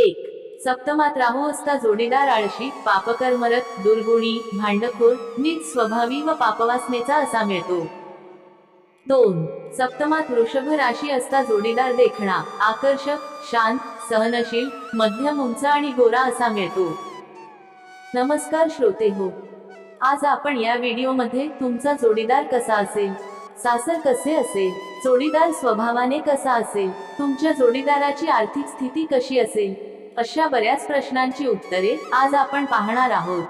एक. सप्तमात राहू असता जोडीदार आळशी पापकर्मरत दुर्गुणी भांडखोर नीच स्वभावी व पापवासनेचा असा मिळतो. दोन. सप्तमात वृषभ राशी असता जोडीदार देखणा आकर्षक शांत सहनशील मध्यम उंच आणि गोरा असा मिळतो. नमस्कार श्रोते हो. आज आपण या व्हिडिओमध्ये तुमचा जोडीदार कसा असेल? सासर कसे असेल? जोडीदार स्वभावाने कसा असेल? तुमच्या जोडीदाराची आर्थिक स्थिती कशी असेल? अशा बऱ्याच प्रश्नांची उत्तरे आज आपण पाहणार आहोत.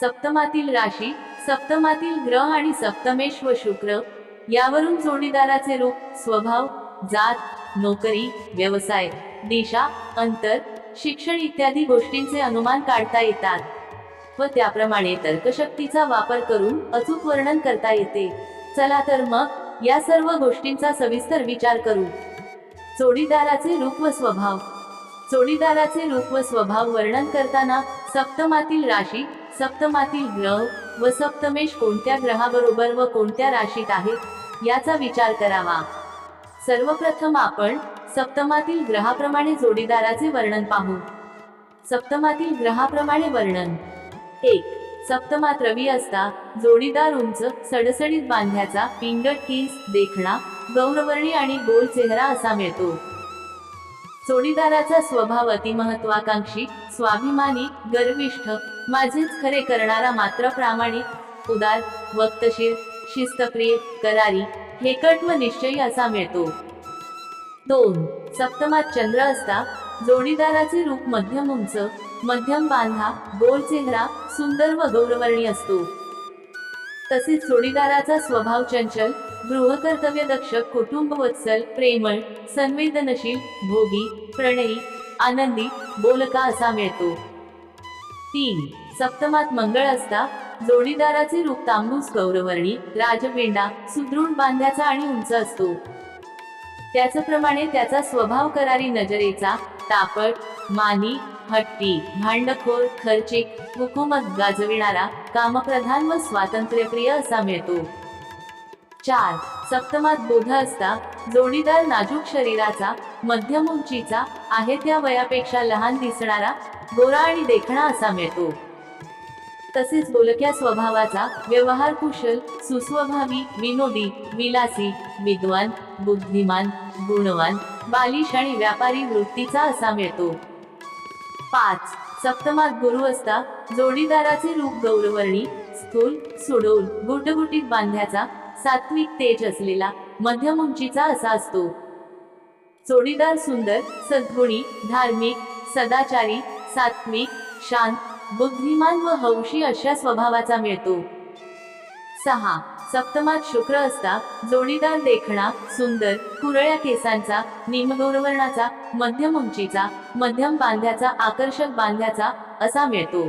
सप्तमातील राशी सप्तमातील ग्रह आणि सप्तमेश व शुक्र यावरून जोडीदाराचे रूप स्वभाव जात नोकरी व्यवसाय दिशा अंतर शिक्षण इत्यादी गोष्टींचे अनुमान काढता येतात व त्याप्रमाणे तर्कशक्तीचा वापर करून अचूक वर्णन करता येते. चला तर मग या सर्व गोष्टींचा सविस्तर विचार करू. जोडीदाराचे रूप व स्वभाव. जोडीदाराचे रूप व स्वभाव वर्णन करताना सप्तमातील राशी सप्तमातील ग्रह व सप्तमेश कोणत्या ग्रहाबरोबर व कोणत्या राशीत आहेत याचा विचार करावा. सर्वप्रथम आपण सप्तमातील ग्रहाप्रमाणे जोडीदाराचे वर्णन पाहू. सप्तमातील ग्रहाप्रमाणे वर्णन. एक सप्तमात रवी असता. जोडीदार उंच सडसडीत बांध्याचा पिंगट केस देखणा गौरवर्णी आणि गोल चेहरा असा मिळतो. जोडीदाराचा स्वभाव अतिमहत्वाकांक्षी स्वाभिमानी गर्विष्ठ. माझेच खरे करणारा मात्र प्रामाणिक उदार वक्तशीर शिस्तप्रिय करारी हेकट व निश्चयी असा मिळतो. दोन. सप्तमात चंद्र असता. जोडीदाराचे रूप मध्यम उंच मध्यम बांधा गोल चेहरा सुंदर व गौरवर्णी असतो. तसेच जोडीदाराचा स्वभाव चंचल गृहकर्तव्य दक्ष कुटुंब वत्सल प्रेमळ संवेदनशील भोगी प्रणयी आनंदी बोलका असा मिळतो. तीन सप्तमात मंगळ असता जोडीदाराचे रूप तांबूस गौरवर्णी राजपेंडा सुदृढ बांध्याचा आणि उंच असतो. त्याचप्रमाणे त्याचा स्वभाव करारी नजरेचा तापट मानी हट्टी भांडखोर खर्चिक हुकूमत गाजविणारा कामप्रधान व स्वातंत्र्यप्रिय असा मिळतो. चार सप्तमात बोध असता जोडीदार नाजूक शरीराचा मध्यम उंचीचा आहे त्या वयापेक्षा लहान दिसणारा गोरा आणि देखणा असा मिळतो. तसेच बोलक्या स्वभावाचा व्यवहार कुशल सुस्वभावी विनोदी विलासी विद्वान बुद्धिमान गुणवान बालिश आणि व्यापारी वृत्तीचा असा मिळतो. पाच. सप्तमात गुरु असता जोडीदाराचे रूप गौरवर्णी स्थूल सुडोल गुटगुटीत बांध्याचा सात्विक तेज असलेला मध्यम उंचीचा असा असतो. जोडीदार सुंदर सद्गुणी धार्मिक सदाचारी सात्विक शांत बुद्धिमान व हौशी अशा स्वभावाचा मिळतो. सहा. सप्तमात शुक्र असता जोडीदार देखणा सुंदर कुरळ्या केसांचा निमगौरवर्णाचा मध्यम उंचीचा मध्यम बांध्याचा आकर्षक बांध्याचा असा मिळतो.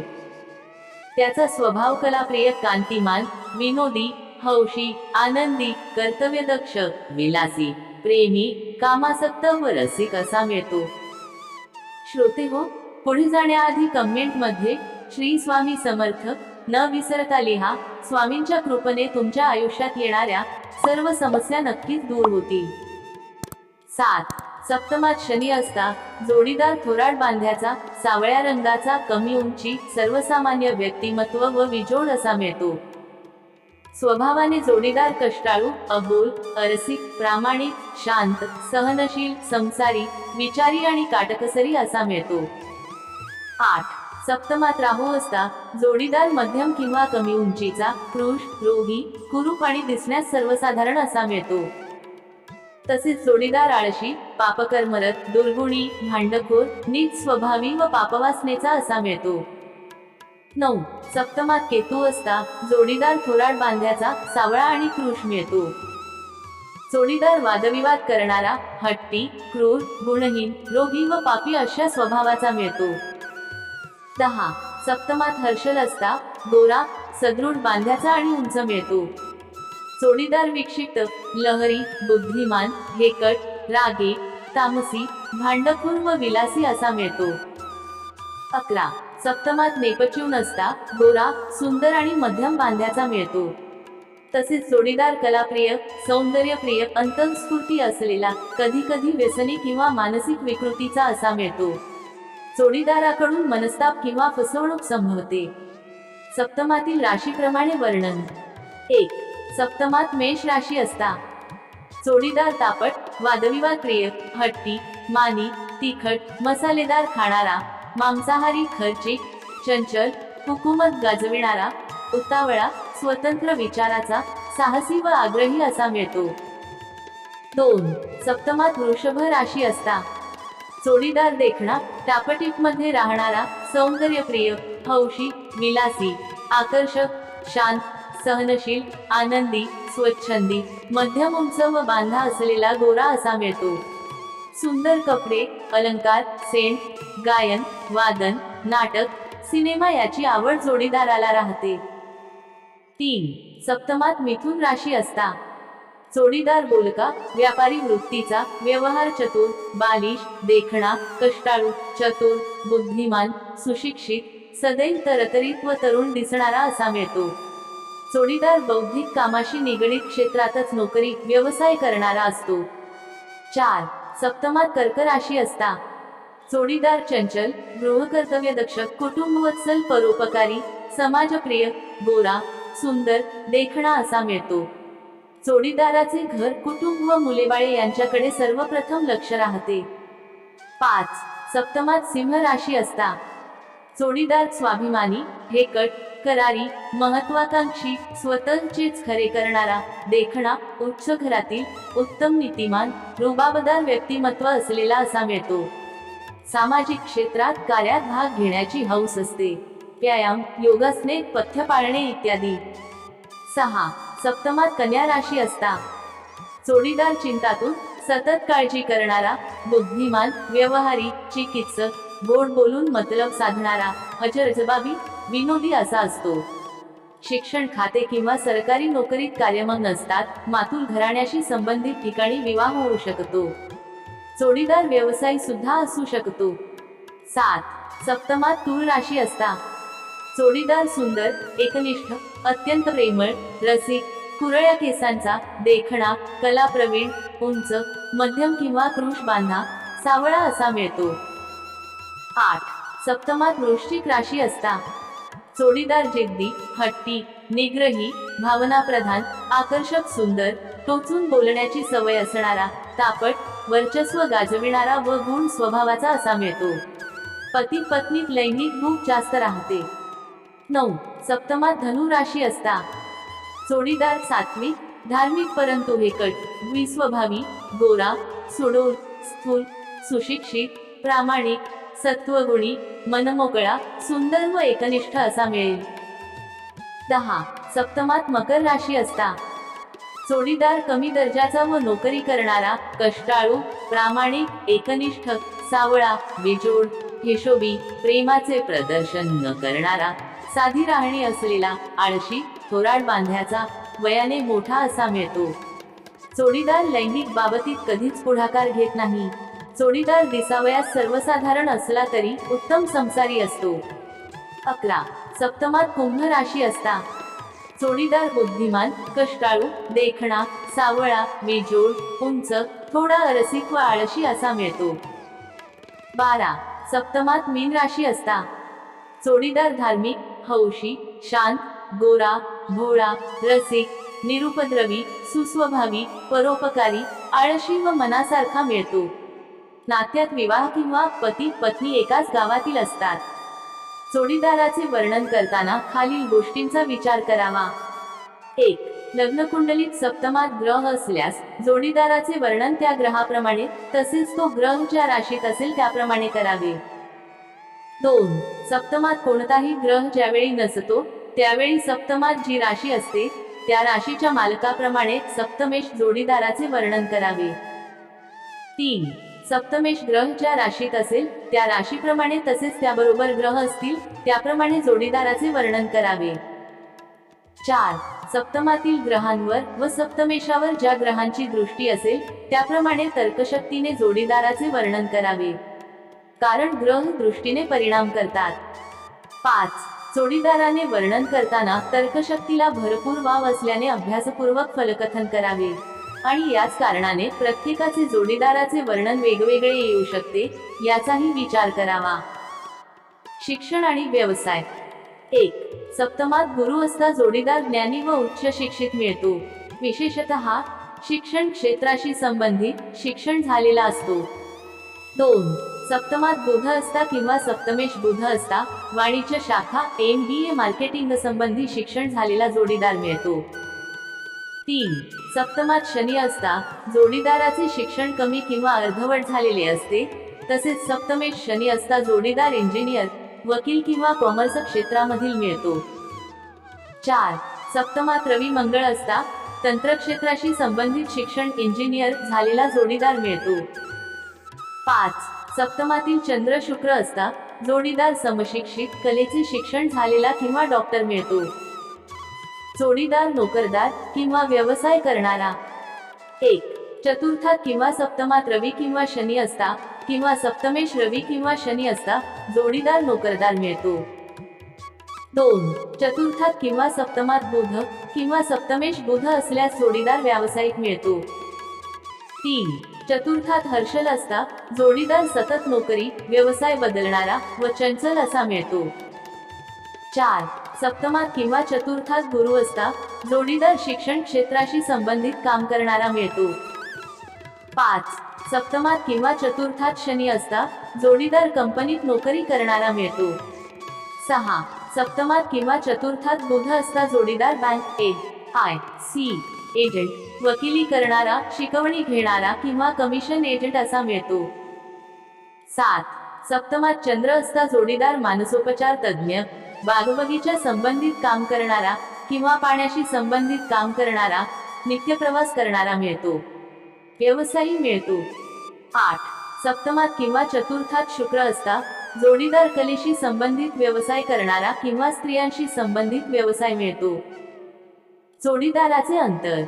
त्याचा स्वभाव कलाप्रिय कांतिमान विनोदी हौशी आनंदी कर्तव्यदक्ष विलासी प्रेमी कामासक्त व रसिक असा मिळतो. श्रोते हो पुढे जाण्याआधी कमेंटमध्ये श्री स्वामी समर्थ न विसरता लिहा स्वामींच्या कृपेने तुमच्या आयुष्यात येणाऱ्या सर्व समस्या नक्कीच दूर होतील. सात सप्तमात शनी असता जोडीदार थोराड बांध्याचा सावळ्या रंगाचा कमी उंची सर्वसामान्य व्यक्तिमत्व व विजोड असा मिळतो. स्वभावाने जोडीदार कष्टाळू अबोल अरसिक प्रामाणिक शांत सहनशील संसारी विचारी आणि काटकसरी असा मिळतो. आठ सप्तमात राहू असता जोडीदार मध्यम किंवा कमी उंचीचा कृष रोगी कुरूप आणि दिसण्यास सर्वसाधारण असा मिळतो. तसेच जोडीदार आळशी पापकर्मरत दुर्गुणी भांडखोर नीच स्वभावी व पापवासनेचा असा मिळतो. नऊ. सप्तमात केतू असता जोडीदार थोराड बांध्याचा सावळा आणि कृष मिळतो. जोडीदार वादविवाद करणारा हट्टी क्रूर गुणहीन रोगी व पापी अशा स्वभावाचा मिळतो. दहा सप्तमात हर्षल असता गोरा सदृढ बांध्याचा आणि उंच मिळतो. चोडीदार विक्षिप्त लहरी बुद्धिमान हेकट रागे तामसी भांडखोर व विलासी असा मिळतो. अकरा. सप्तमात नेपच्यून असता गोरा सुंदर आणि मध्यम बांध्याचा मिळतो. तसेच जोडीदार कलाप्रिय सौंदर्यप्रिय अंतस्फूर्ती असलेला कधी कधी व्यसनी किंवा मानसिक विकृतीचा असा मिळतो. जोडीदाराकडून मनस्ताप किंवा फसवणूक संभवते. सप्तमातील राशीप्रमाणे वर्णन. एक सप्तमात मेष राशी असता. जोडीदार तापट वादविवाद प्रिय हट्टी मानी तिखट मसालेदार खाणारा मांसाहारी खर्चिक चंचल हुकूमत गाजविणारा उतावळा स्वतंत्र विचाराचा साहसी व आग्रही असा मिळतो. दोन सप्तमात वृषभ राशी असता. जोडीदार देखणा टापटीपमध्ये राहणारा सौंदर्यप्रिय हौशी विलासी आकर्षक शांत सहनशील आनंदी स्वच्छंदी मध्यम उंच व बांधा असलेला गोरा असा मिळतो. सुंदर कपडे अलंकार सेंट गायन वादन नाटक सिनेमा याची आवड जोडीदाराला राहते. तीन सप्तमात मिथुन राशी असता. जोडीदार बोलका व्यापारी वृत्तीचा व्यवहार चतुर बालिश देखणा कष्टाळू चतुर बुद्धिमान सुशिक्षित सदैव तरतरीत व तरुण दिसणारा असा मिळतो. जोडीदार बौद्धिक कामाशी निगडीत क्षेत्रातच नोकरी व्यवसाय करणारा असतो. चार सप्तमात कर्क राशी असता. जोडीदार चंचल गृहकर्तव्य दक्ष कुटुंबवत्सल परोपकारी समाजप्रिय गोरा सुंदर देखणा असा मिळतो. जोडीदाराचे घर कुटुंब व मुलेबाळे यांच्याकडे सर्वप्रथम लक्ष राहते. पाच सप्तमात सिंह राशी असता. जोडीदार स्वाभिमानी हेकट करारी महत्वाकांक्षी स्वतःचेच खरे करणारा देखणा उच्च घरातील उत्तम नीतिमान रुबाबदार व्यक्तिमत्व असलेला असा मिळतो. सामाजिक क्षेत्रात कार्यात भाग घेण्याची हौस असते. व्यायाम योगासने पथ्य पाळणे इत्यादी. सहा सप्तमात कन्या राशी असता. जोडीदार चिंतातून सतत काळजी करणारा बुद्धिमान व्यवहारी चिकित्सक गोड बोलून मतलब साधणारा अजरजबाबी विनोदी असा असतो. शिक्षण खाते किंवा सरकारी नोकरीत कार्यमग नसतात मातूल घराण्याशी संबंधित ठिकाणी विवाह होऊ शकतो. जोडीदार व्यवसाय सुद्धा असू शकतो. सात सप्तमात तूळ राशी असता. जोडीदार सुंदर एकनिष्ठ अत्यंत प्रेमळ रसिक कुरळ्या केसांचा देखणा कलाप्रवीण उंच मध्यम किंवा कृष बांधा सावळा असा मिळतो. आठ. सप्तमात वृश्चिक राशी असता. जोडीदार जिद्दी हट्टी निग्रही भावनाप्रधान आकर्षक सुंदर टोचून बोलण्याची सवय असणारा तापट वर्चस्व गाजविणारा व गुण स्वभावाचा असा मिळतो. पती पत्नीत लैंगिक भूक जास्त राहते. नऊ. सप्तमात धनु राशी असता. जोडीदार सात्विक धार्मिक परंतु हेकट द्विस्वभावी गोरा सुडोर स्थूल सुशिक्षित प्रामाणिक सत्वगुणी मनमोकळा सुंदर व एकनिष्ठ असा मिळेल. दहा. सप्तमात मकर राशी असता. जोडीदार कमी दर्जाचा व नोकरी करणारा कष्टाळू प्रामाणिक एकनिष्ठ सावळा बेजोड हिशोबी प्रेमाचे प्रदर्शन न करणारा साधी राहणी असलेला आळशी थोराड बांध्याचा वयाने मोठा असा मिळतो. चोडीदार लैंगिक बाबतीत कधीच पुढाकार घेत नाही. चोडीदार दिसावयास सर्वसाधारण असला तरी उत्तम संसारी असतो. अकरा. सप्तमात कुंभ राशी असता. चोडीदार बुद्धिमान कष्टाळू देखणा सावळा बेजोड उंच थोडा रसिक व आळशी असा मिळतो. बारा. सप्तमात मीन राशी असता. चोडीदार धार्मिक हौशी शांत गोरा भोळा रसिक निरुपद्रवी सुस्वभावी परोपकारी आळशी व मनासारखा मिळतो. नात्यात विवाह किंवा पती पत्नी एकाच गावातील असतात. जोडीदाराचे वर्णन करताना खालील गोष्टींचा विचार करावा. एक लग्नकुंडलीत सप्तमात ग्रह असल्यास जोडीदाराचे वर्णन त्या ग्रहाप्रमाणे तसेच तो ग्रह ज्या राशीत असेल त्याप्रमाणे करावे. दोन सप्तमात कोणताही ग्रह ज्यावेळी नसतो त्यावेळी सप्तमात जी राशी असते त्या राशीच्या मालकाप्रमाणे सप्तमेश जोडीदाराचे वर्णन करावे. तीन सप्तमेश ग्रह ज्या राशीत असेल त्या राशीप्रमाणे तसेच त्याबरोबर ग्रह असतील त्याप्रमाणे जोडीदाराचे वर्णन करावे. चार सप्तमातील ग्रहांवर व सप्तमेशावर ज्या ग्रहांची दृष्टी असेल त्याप्रमाणे तर्कशक्तीने जोडीदाराचे वर्णन करावे. कारण ग्रह दृष्टीने परिणाम करतात. पाच जोडीदाराने वर्णन करताना तर्कशक्तीला भरपूर वाव असल्याने अभ्यासपूर्वक फलकथन करावे. आणि याच कारणाने प्रत्येकाचे जोडीदाराचे वर्णन वेगवेगळे येऊ शकते याचाही विचार करावा. शिक्षण आणि व्यवसाय. एक सप्तमात गुरु असता जोडीदार ज्ञानी व उच्च शिक्षित मिळतो. विशेषतः शिक्षण क्षेत्राशी संबंधित शिक्षण झालेला असतो. दोन सप्तमात बुध असता किंवा सप्तमेश बुध असता वाणिज्य शाखा एम बी ए मार्केटिंग संबंधी शिक्षण झालेला जोडीदार मिळतो. तीन. सप्तमात शनी असता जोडीदाराचे शिक्षण कमी किंवा अर्धवट झालेले असते. तसेच सप्तमेश शनी असता जोडीदार इंजिनियर वकील किंवा कॉमर्स क्षेत्रामधील मिळतो. चार. सप्तमात रवी मंगळ असता तंत्रक्षेत्राशी संबंधित शिक्षण इंजिनियर झालेला जोडीदार मिळतो. पाच. सप्तमातील चंद्र शुक्र असता जोडीदार समशिक्षित कलेचे शिक्षण झालेला किंवा डॉक्टर मिळतो. जोडीदार नोकरदार किंवा व्यवसाय करणारा. एक चतुर्थात किंवा सप्तमात रवी किंवा शनी असता किंवा सप्तमेश रवी किंवा शनी असता जोडीदार नोकरदार मिळतो. दोन चतुर्थात किंवा सप्तमात बुध किंवा सप्तमेश बुध असल्यास जोडीदार व्यावसायिक मिळतो. तीन चतुर्थात हर्षल असता जोडीदार सतत नोकरी व्यवसाय बदलणारा व चंचल असा मिळतो. चार सप्तमात किंवा चतुर्थात गुरु असता जोडीदार शिक्षण क्षेत्राशी संबंधित काम करणारा मिळतो. पाच सप्तमात किंवा चतुर्थात शनी असता जोडीदार कंपनीत नोकरी करणारा मिळतो. सहा सप्तमात किंवा चतुर्थात बुध असता जोडीदार bank A I C agent वकिली करणारा शिकवणी घेणारा किंवा कमिशन एजंट असा मिळतो. सात सप्तमात चंद्र असता जोडीदार मानसोपचार तज्ज्ञ बागबगीच्या संबंधित काम करणारा किंवा पाण्याशी संबंधित काम करणारा नित्यप्रवास करणारा मिळतो. व्यवसायी मिळतो. आठ सप्तमात किंवा चतुर्थात शुक्र असता जोडीदार कलेशी संबंधित व्यवसाय करणारा किंवा स्त्रियांशी संबंधित व्यवसाय मिळतो. जोडीदाराचे अंतर.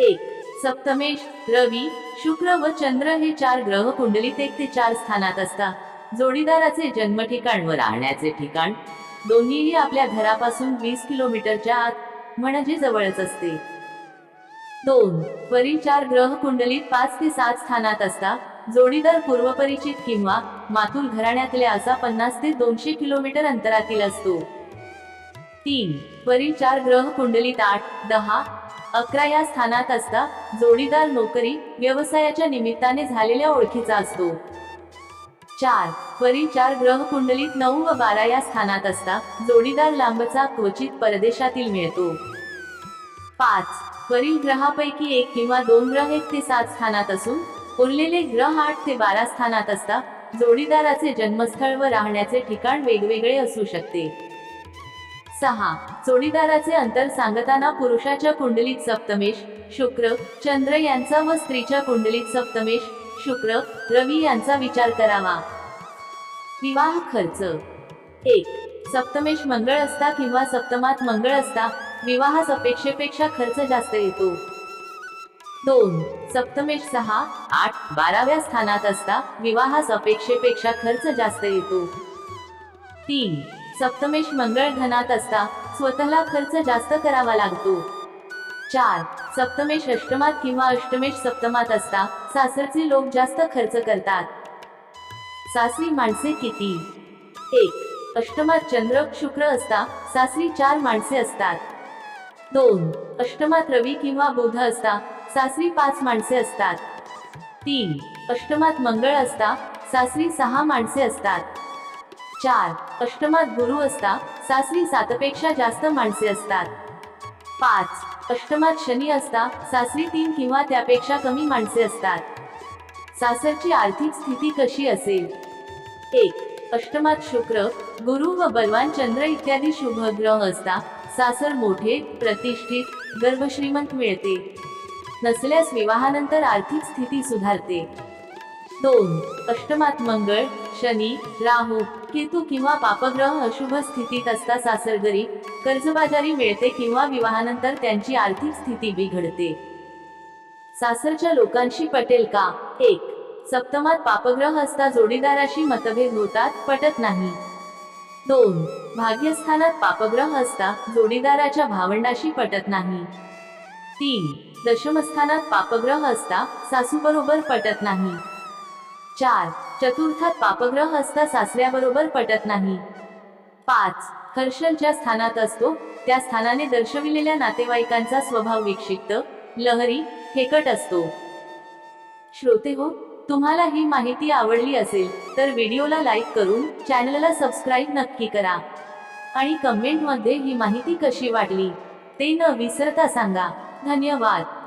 एक सप्तमेश रवी शुक्र व चंद्र हे चार ग्रह कुंडलीत एक ते चार स्थानात असतात. जोडीदाराचे जन्म ठिकाण व राहण्याचे ठिकाण. दोन्हीही आपल्या घरापासून वीस किलोमीटरच्या आत म्हणजे जवळच असते. दोन वरील चार ग्रह कुंडलीत पाच ते सात स्थानात असतात. जोडीदार पूर्वपरिचित किंवा मातुल घराण्यातले असा पन्नास ते दोनशे किलोमीटर अंतरातील असतो. तीन. वरील चार ग्रह कुंडलीत आठ दहा. अकरा या स्थानात असता जोडीदार नोकरी व्यवसायाच्या निमित्ताने झालेल्या ओळखीचा असतो. चार. वरील चार ग्रह कुंडलीत नऊ व बारा या स्थानात असता जोडीदार लांबचा क्वचित परदेशातील मिळतो. पाच. वरील ग्रहापैकी एक किंवा दोन ग्रह एक ते सात स्थानात असून उरलेले ग्रह आठ ते बारा स्थानात असता जोडीदाराचे जन्मस्थळ व राहण्याचे ठिकाण वेगवेगळे असू शकते. सहा. जोडीदाराचे अंतर सांगताना पुरुषाच्या कुंडलीत सप्तमेश शुक्र चंद्र यांचा व स्त्रीच्या कुंडलीत सप्तमेश शुक्र रवी यांचा विचार करावा. विवाह खर्च. एक. सप्तमेश मंगळ असता किंवा सप्तमात मंगळ असता विवाहास अपेक्षेपेक्षा खर्च जास्त येतो. दोन. सप्तमेश सहा आठ बाराव्या स्थानात असता विवाहास अपेक्षेपेक्षा खर्च जास्त येतो. तीन. सप्तमेश मंगळ धनात असता स्वतःला खर्च जास्त करावा लागतो. चार सप्तमेश अष्टमात किंवा अष्टमेश सप्तमात असता सासरचे लोक जास्त खर्च करतात. सासरी माणसे किती? एक अष्टमात चंद्र शुक्र असता सासरी चार माणसे असतात. दोन अष्टमात रवी किंवा बुध असता सासरी पाच माणसे असतात. तीन अष्टमात मंगळ असता सासरी सहा माणसे असतात. चार अष्टमात गुरु असता सासरी सातपेक्षा जास्त माणसे असतात. पाच अष्टमात शनी असता सासरी तीन किंवा त्यापेक्षा कमी माणसे असतात. सासरची आर्थिक स्थिती कशी असेल? एक अष्टमात शुक्र गुरु व बलवान चंद्र इत्यादी शुभ ग्रह असता सासर मोठे प्रतिष्ठित गर्भश्रीमंत मिळते. नसल्यास विवाहानंतर आर्थिक स्थिती सुधारते. दोन अष्टमात मंगळ शनी राहू केतू किंवा पापग्रह अशुभ स्थितीत असता सासरगरी कर्जबाजारी मिळते किंवा विवाहानंतर त्यांची आर्थिक स्थिती बिघडते. सासरच्या लोकांशी पटेल का? एक. सप्तमात पापग्रह असता जोडीदाराशी मतभेद होतात पटत नाही. दोन. भाग्यस्थानात पापग्रह असता जोडीदाराच्या भावंडाशी पटत नाही. तीन. दशमस्थानात पापग्रह असता सासूबरोबर पटत नाही. चार. चतुर्थात पापग्रह असता सासऱ्याबरोबर पटत नाही. पाच. हर्षल ज्या स्थानात असतो त्या स्थानाने दर्शविलेल्या नातेवाईकांचा स्वभाव विक्षिप्त लहरी हेकट असतो. श्रोते हो तुम्हाला ही माहिती आवडली असेल तर व्हिडिओला लाईक करून चॅनलला सबस्क्राईब नक्की करा. आणि कमेंटमध्ये ही माहिती कशी वाटली ते न विसरता सांगा. धन्यवाद.